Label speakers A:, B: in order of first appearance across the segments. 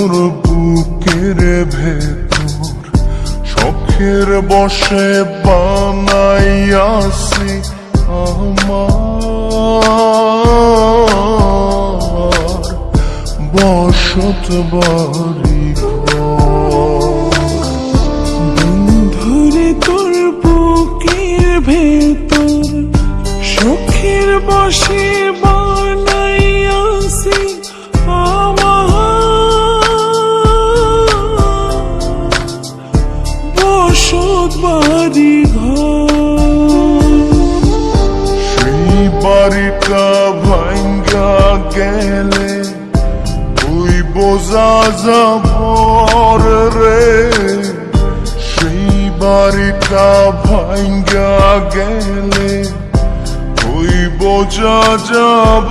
A: তোর বুকের ভেতর শখের বসে বানাইয়াছি আমার। বসত বাড়ি
B: বাড়ি ঘর
A: সেই বাড়িটা ভাঙ্গা গেলে তুই বোঝা যাব রে। সেই বাড়িটা ভাঙ্গা গেলে তুই বোঝা যাব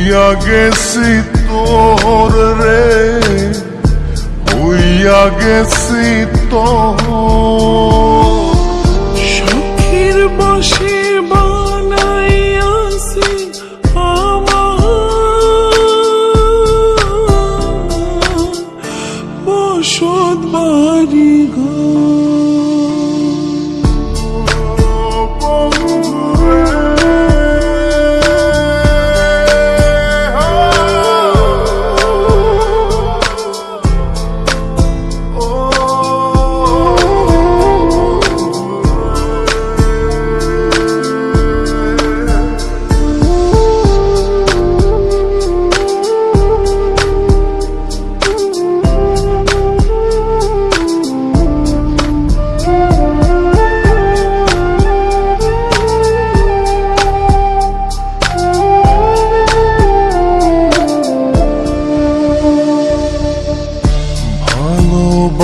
A: হইয়া গেছি তোর রে হইয়া গেছি তোর।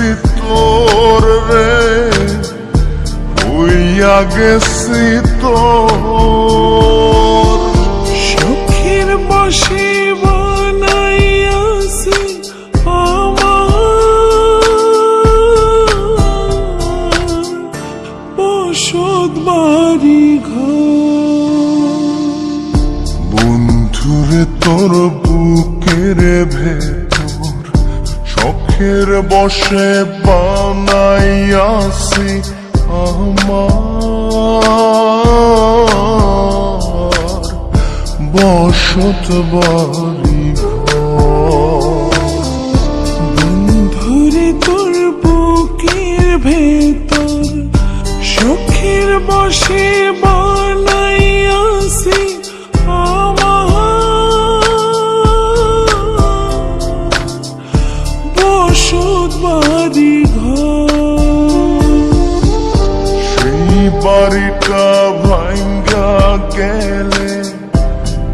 A: গেছি তোর রে হইয়া গেছি তোর।
B: সুখের বসে বানাইয়াছি আমার। বসত বাড়ি ঘর।
A: বন্ধুরে তোর বুকের ভেতর আখের বসে বানাইয়াছি আমার। বসত বাড়ি
B: ধরে তোর বুকের ভেতর সুখের বসে
A: বা বাড়িটা ভাঙ্গা গেলে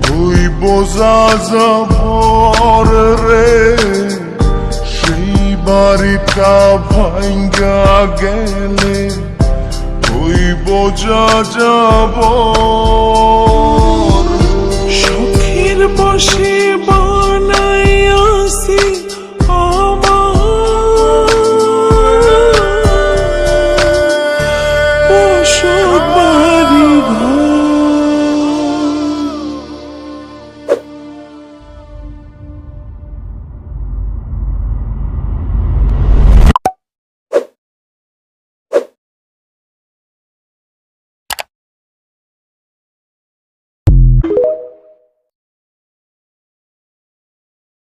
A: তুই বোঝা যাব রে। সেই বাড়িটা ভাঙ্গা গেলে তুই বোঝা যাব